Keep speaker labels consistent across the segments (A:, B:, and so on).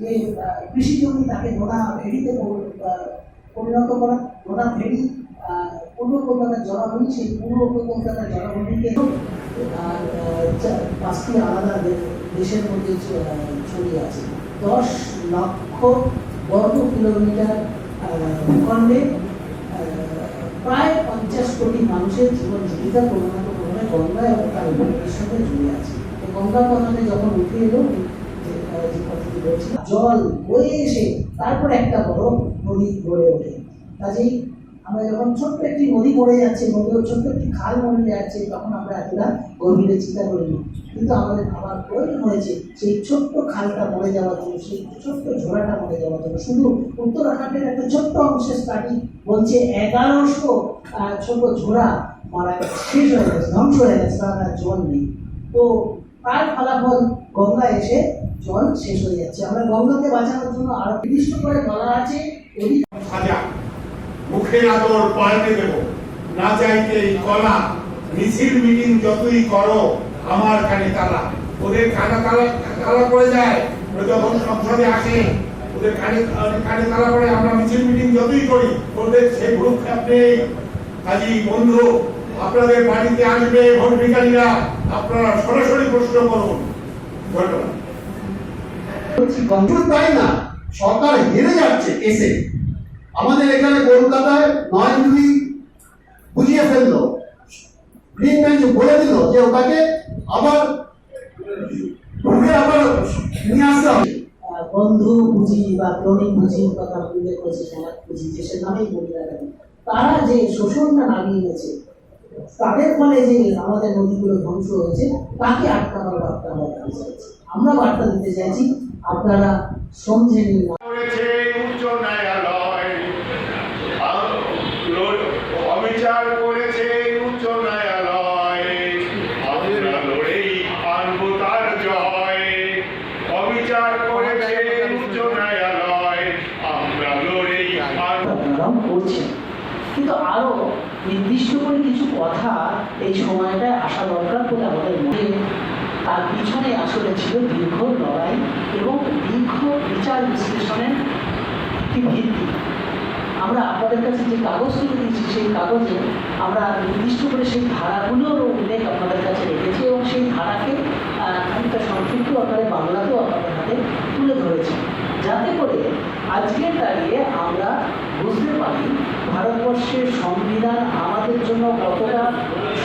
A: যে কৃষি জমি তাকে নোনা ভেড়িতে পরিণত করা নোনা ভেড়ি পূর্ব কলকাতার জনগণী সেই পূর্ব কলকাতার আর পাঁচটি আলাদা দেশের মধ্যে ছড়িয়ে আছে। দশ লক্ষ বর্গ কিলোমিটার ভূখণ্ডে প্রায় পঞ্চাশ কোটি মানুষের জীবন জীবিকা কোনো না কোনোভাবে গঙ্গা এবং তার উপনদীর সঙ্গে জুড়ে আছে। গঙ্গা কথাটা যখন উঠে এলো জল বয়ে এসে তারপর একটা বড় নদী গড়ে ওঠে। কাজেই আমরা যখন ছোট্ট একটি নদী মরে যাচ্ছে নদীর ছোট্ট একটি খাল মরে যাচ্ছে, তখন আমরা এতটা গভীরে চিন্তা করিনি কিন্তু আমাদের ভাবার প্রয়োজন হয়েছে সেই ছোট্ট খালটা মরে যাওয়ার জন্য, সেই ছোট্ট ঝোড়াটা মরে যাওয়ার জন্য। শুধু উত্তরাখণ্ডের একটা ছোট্ট অংশের স্টাডি বলছে, এগারোশো ছোট ঝোড়া মারা শেষ হয়ে গেছে, ধ্বংস হয়ে গেছে, তার জল নেই। তো তার ফলাফল গঙ্গা এসে জল শেষ হয়ে যাচ্ছে। আমরা বাঁচানোর জন্য আরও নির্দিষ্ট করে বলা আছে অধিক
B: সাজা আদর পাল্টে দেব। না চাইতে এই কলা, মিছিল মিটিং যতই করো, আমার কানে তালা। ওদের কানে তালা তালা পড়ে যায়। যখন সংসদে আসে, ওদের কানে কানে তালা পড়ে, আমরা মিছিল মিটিং যতই করি, ওদের সেই ভ্রুক্ষেপ নেই। কাজী বন্ধু, আপনাদের বাড়িতে আসবে ভোট ভিকারীরা আপনারা সরাসরি প্রশ্ন করুন। ধন্যবাদ।
C: সরকার হেরে যাচ্ছে আমাদের এখানে কলকাতায় নয় বুঝিয়ে গ্রিন বেঞ্চ বলে দিল যে ওটাকে আবার ঘুরে আবার নিয়ে আসতে হবে।
A: বন্ধু বুঝি বা ক্রনিক বুঝির কথা উল্লেখ করেছে বুঝি যে সে নামেই বলি তারা যে শোষণটা নামিয়ে গেছে তাদের ফলে যে আমাদের নদীগুলো ধ্বংস হয়েছে, তাকে আটকানোর বার্তা আমরা বার্তা দিতে চাইছি আপনারা সমঝে নিন না।
B: করেছে উচ্চ ন্যায়ালয়। আ- অবিচার করেছে উচ্চ ন্যায়ালয়। আমরা লড়েই আনব তার জয়। অবিচার করেছে উচ্চ ন্যায়ালয়। আমরা লড়েই
A: আপনারাও করছেন কিন্তু আরও নির্দিষ্ট করে কিছু কথা এই সময়টায় আসা দরকার বলে আমাদের মনে তার পিছনে আসলে ছিল দীর্ঘ লড়াই এবং দীর্ঘ বিচার বিশ্লেষণের একটি ভিত্তি। আমরা আপনাদের কাছে যে কাগজগুলো দিয়েছি, সেই কাগজে আমরা নির্দিষ্ট করে সেই ধারাগুলোর উল্লেখ আপনাদের কাছে রেখেছি এবং সেই ধারাকে খানিকটা সংক্ষিপ্ত আকারে বাংলাতেও আপনাদের হাতে তুলে ধরেছি। যাতে করে আজকের দাঁড়িয়ে আমরা বুঝতে পারি ভারতবর্ষের সংবিধান আমাদের জন্য কতটা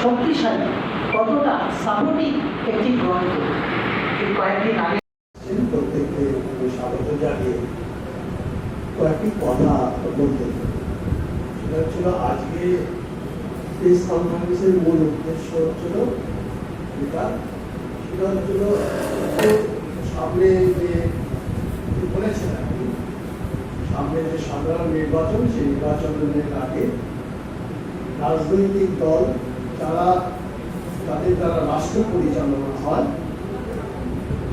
A: শক্তিশালী। কতটা সাপোর্টিভ একটি গ্রন্থ? কয়েকদিন আগে
C: প্রত্যেককে স্বাগত জানিয়ে কয়েকটি কথা বলতে সেটা হচ্ছিল, আজকে প্রেস কনফারেন্সের মূল উদ্দেশ্য হচ্ছিল এটা সেটা হচ্ছিল সামনে যে বলেছেন সামনে যে সাধারণ নির্বাচন, সেই নির্বাচনের আগে রাজনৈতিক দল যারা তাদের দ্বারা রাষ্ট্র পরিচালনা হয়,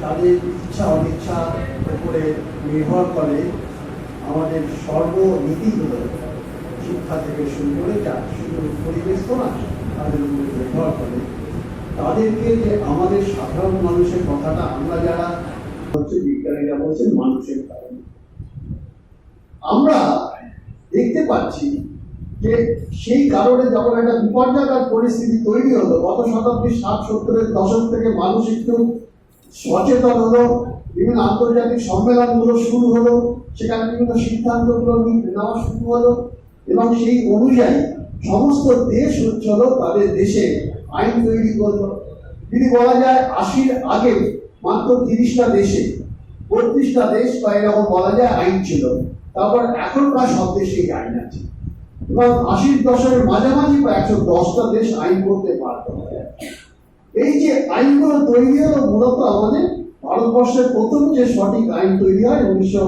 C: তাদের ইচ্ছা অনিচ্ছার উপরে নির্ভর করে আমাদের সর্বনীতিগুলো শিক্ষা থেকে শুরু করে যা শুধু পরিবেশ তো না তাদের উপরে নির্ভর করে। তাদেরকে যে আমাদের সাধারণ মানুষের কথাটা আমরা যারা হচ্ছে বিজ্ঞানীরা বলছেন, মানুষের কারণে। আমরা দেখতে পাচ্ছি যে সেই কারণে যখন একটা বিপর্যয়কর পরিস্থিতি তৈরি হলো, গত শতাব্দীর ষাট, সত্তরের দশক থেকে মানুষ একটু সচেতন হলো, বিভিন্ন আন্তর্জাতিক সম্মেলনগুলো শুরু হলো, সেখানে বিভিন্ন সিদ্ধান্তগুলো নেওয়া শুরু হলো, এবং সেই অনুযায়ী সমস্ত দেশ হচ্ছিল তাদের দেশে আইন তৈরি করল। যদি বলা যায় আশির আগে মাত্র তিরিশটা দেশে, বত্রিশটা দেশ বা এরকম বলা যায় আইন ছিল, তারপর এখন প্রায় সব দেশেই আইন আছে। এবং আশির দশকের মাঝামাঝি বা একশো দশটা দেশ আইন করতে পারত এই যে আইনগুলো তৈরি হলো মূলত আমাদের
D: ভারতবর্ষের প্রথম যে সঠিক আইন তৈরি হয়, উনিশশো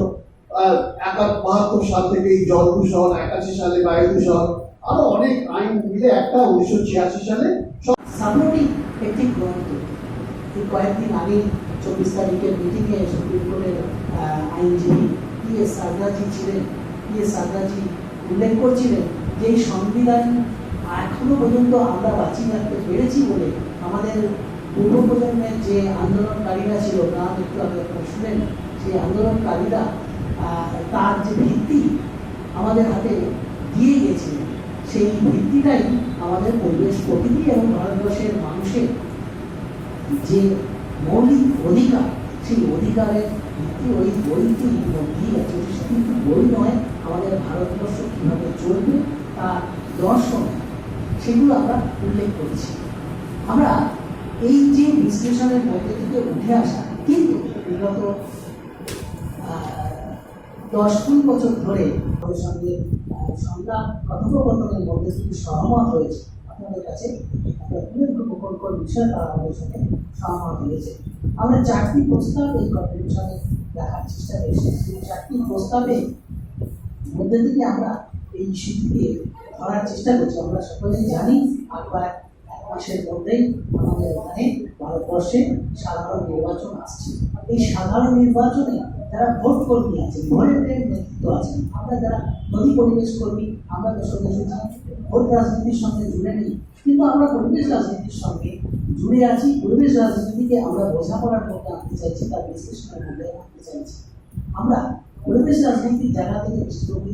D: বাহাত্তর সাল থেকে এই জল দূষণ, একাশি সালে বায়ু দূষণ, আরও অনেক আইন মিলে একটা উনিশশো ছিয়াশি সালে
A: একটি গ্রন্থ এই কয়েকদিন আগে চব্বিশ তারিখের মিটিংয়ে সুপ্রিম কোর্টের আইনজীবী পি এস সারদাজি ছিলেন। পি এস সারদাজি উল্লেখ করছিলেন যে এই সংবিধান এখনও পর্যন্ত আমরা বাঁচিয়ে রাখতে পেরেছি বলে আমাদের পূর্ব প্রজন্মের যে আন্দোলনকারীরা ছিল নাম একটু আগে আপনারা শুনেন, সেই আন্দোলনকারীরা তার যে ভিত্তি আমাদের হাতে দিয়ে গেছিলেন সেই ভিত্তিটাই আমাদের পরিবেশ প্রকৃতি এবং ভারতবর্ষের মানুষের যে মৌলিক অধিকার, সেই অধিকারের ভিত্তি ওই বইটি মধ্যেই আছে কিন্তু বই নয়? আমাদের ভারতবর্ষ কীভাবে চলবে তার দর্শন, সেগুলো আমরা উল্লেখ করেছি। আমরা এই যে বিশ্লেষণের মধ্যে থেকে উঠে আসা, কিন্তু বিগত দশ কুড়ি বছর ধরে আমাদের সঙ্গে সংগ্রাম কথোপকথনের মধ্যে থেকে সহমত হয়েছে। আপনাদের কাছে গোপন কোন বিষয় তারা আমাদের সহমত হয়েছে আমরা চারটি প্রস্তাব এই কনভেনশনে দেখার চেষ্টা করেছি চারটি প্রস্তাবে মধ্যে থেকে আমরা এই ইস্যুটিকে ধরার চেষ্টা করছি আমরা সকলেই জানি আর কয়েক এক মাসের মধ্যেই আমাদের এখানে ভারতবর্ষে সাধারণ নির্বাচন আসছে এই সাধারণ নির্বাচনে যারা ভোট কর্মী আছে ভোটের নেতৃত্ব আছেন আমরা যারা নদী পরিবেশ কর্মী, আমরা তো সঙ্গে ভোট রাজনীতির সঙ্গে জুড়ে নেই। কিন্তু আমরা পরিবেশ রাজনীতির সঙ্গে জুড়ে আছি, পরিবেশ রাজনীতিকে আমরা বোঝাপড়ার মধ্যে আনতে চাইছি তার বিশ্লেষণের মধ্যে আনতে চাইছি। আমরা পরিবেশ রাজনীতির জায়গা থেকে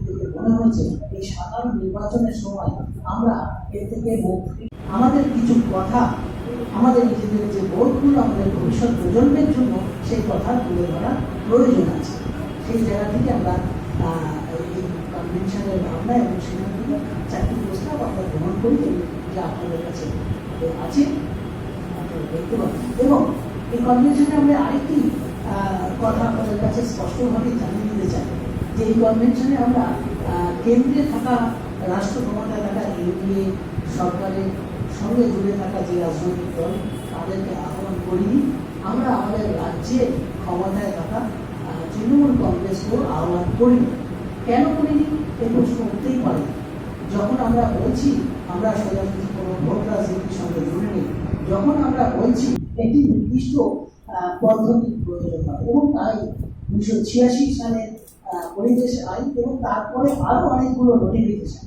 A: থেকে মনে হয়েছে, এই সাধারণ নির্বাচনের সময় আমরা এর থেকে আমাদের কিছু কথা, আমাদের নিজেদের যে বোধগুলো আমাদের ভবিষ্যৎ প্রজন্মের জন্য, সেই কথা তুলে ধরা প্রয়োজন আছে। সেই জায়গা থেকে আমরা এই কনভেনশনের ভাবনা এবং সেখান থেকে চারটি প্রস্তাব আমরা গ্রহণ করি, যা আপনাদের কাছে আছে, আপনারা দেখতে পাবেন এবং এই কনভেনশনে আমরা আরেকটি কথা আপনাদের কাছে স্পষ্টভাবে জানিয়ে দিতে চাই যে এই কনভেনশনে আমরা কেন্দ্রে থাকা রাষ্ট্র ক্ষমতায় থাকা ইউপিএ সরকারের সঙ্গে জুড়ে থাকা যে রাজনৈতিক দল, তাদেরকে আহ্বান করিনি। আমরা আমাদের রাজ্যে ক্ষমতায় থাকা তৃণমূল কংগ্রেসকেও আহ্বান করিনি। কেন করিনি? এই প্রশ্ন উঠতেই পারে। যখন আমরা বলছি, আমরা সোজাসুজি কোনো ভোট রাজনীতির সঙ্গে জুড়ে নেই। যখন আমরা বলছি, একটি নির্দিষ্ট পদ্ধতির প্রয়োজন হয় এবং তাই উনিশশো ছিয়াশি আহ, পরিবেশ আইন এবং তারপরে আরও অনেকগুলো নোটিফিকেশন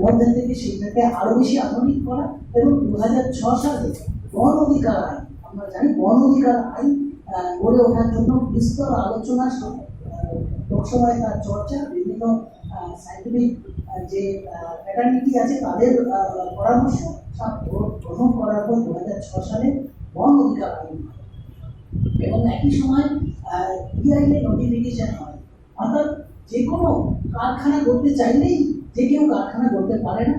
A: মধ্যে থেকে সেটাকে আরও বেশি আধুনিক করা এবং দু হাজার ছ সালে বন অধিকার আইন আমরা জানি বন অধিকার আইন গড়ে ওঠার জন্য বিস্তর আলোচনা লোকসভায় তার চর্চা বিভিন্ন সাইন্টিফিক যে ফ্যাটার্নিটি আছে তাদের পরামর্শ গ্রহণ করার পর দু হাজার ছ সালে বন অধিকার আইন হয়। এবং একই সময় নোটিফিকেশন হয়। অর্থাৎ যে কোনো কারখানা করতে চাইলেই যে কেউ কারখানা করতে পারে না।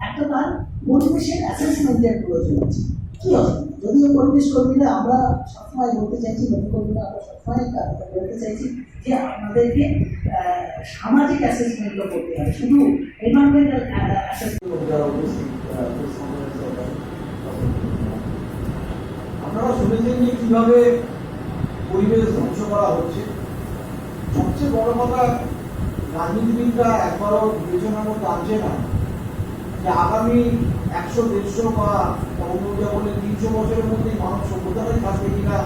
A: একটা তার পরিবেশের অ্যাসেসমেন্টের প্রয়োজন আছে। কি অসুবিধা যদিও পরিবেশ কর্মীরা আমরা সবসময় বলতে চাইছি কর্মীরা আমরা সবসময় বলতে চাইছি যে আপনাদেরকে আহ, সামাজিক অ্যাসেসমেন্টও করতে হবে। শুধু এনভারনমেন্টাল অ্যাসেসমেন্ট
D: যারা উপস্থিত আহ, প্রেস কনফারেন্সে আপনারা- শুনেছেন যে কীভাবে পরিবেশ ধ্বংস করা হচ্ছে? সবচেয়ে বড় কথা, রাজনীতিবিদরা একবারও বিবেচনা মধ্যে আনছে না যে আগামী একশো, দেড়শো বা অন্য বলে তিনশো বছরের মধ্যে মানব সভ্যতাটাই থাকবে কিনা?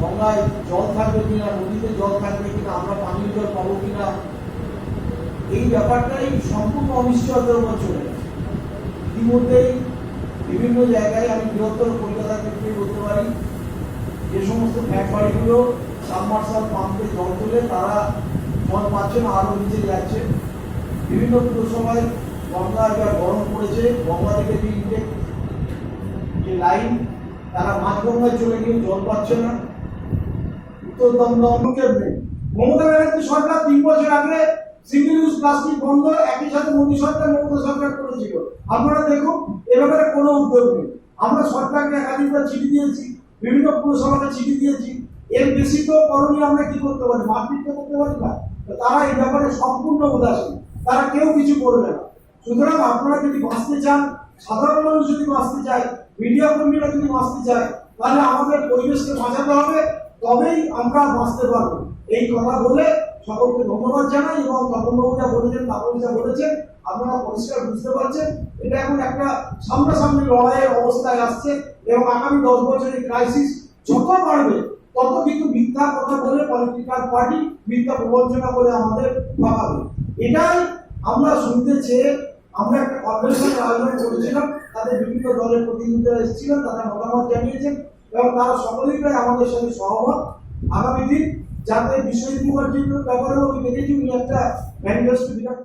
D: গঙ্গায় জল থাকবে কিনা? নদীতে জল থাকবে কিনা? আমরা পানীয় জল পাবো কিনা? এই ব্যাপারটাই সম্পূর্ণ অনিশ্চয়তার উপর চলে গেছে। ইতিমধ্যেই বিভিন্ন জায়গায় আমি বৃহত্তর পারি যে সমস্ত ফ্যাট সাবমার্সাল পাম্পে জল তুলে তারা জল পাচ্ছে না, আরও নিচে যাচ্ছে। বিভিন্ন পুরসভায় গঙ্গা এবার গরম পড়েছে গঙ্গা থেকে যে যে লাইন, তারা মাঝগঙ্গায় চলে গিয়ে জল পাচ্ছে না। উত্তর দমদমকে নেই মমতা ব্যানার্জি সরকার তিন বছর আগে সিঙ্গেল ইউজ প্লাস্টিক বন্ধ, একই সাথে মোদী সরকার, মমতা সরকার করেছিল। আপনারা দেখুন, এ ব্যাপারে কোনো উদ্যোগ নেই। আমরা সরকারকে একাধিকবার চিঠি দিয়েছি, বিভিন্ন পুরসভাকে চিঠি দিয়েছি। এর বেশি তো করণীয় আমরা কি করতে পারি? তো করতে পারি না। তারা এই ব্যাপারে সম্পূর্ণ উদাসীন। তারা কেউ কিছু করবে না। সুতরাং আপনারা যদি বাঁচতে চান, সাধারণ মানুষ যদি বাঁচতে চায়, মিডিয়া কর্মীরা যদি বাঁচতে চায়, তাহলে আমাদের পরিবেশকে বাঁচাতে হবে। তবেই আমরা বাঁচতে পারব। এই কথা বলে সকলকে ধন্যবাদ জানাই এবং তপনবাবু যা বলেছেন তাপন যা বলেছেন আপনারা পরিষ্কার বুঝতে পারছেন, এটা এখন একটা সামনাসামনি লড়াইয়ের অবস্থায় আসছে এবং আগামী দশ বছরের ক্রাইসিস যত বাড়বে, তত কিন্তু মিথ্যা কথা বলে পলিটিক্যাল পার্টি মিথ্যা প্রবঞ্চনা করে আমাদের পাকাবে এটাই আমরা শুনতে চেয়ে আমরা একটা কনভেনশনের আয়োজন করেছিলাম, তাদের বিভিন্ন দলের প্রতিনিধিরা এসেছিলেন তারা মতামত জানিয়েছেন এবং তারা সকলেই প্রায় আমাদের সাথে সহমত। আগামী দিন যাতে বিশ্ব হিন্দু পার্টির ব্যাপারেও আমি দেখেছি, উনি একটা ম্যানিফেস্টো বিরাট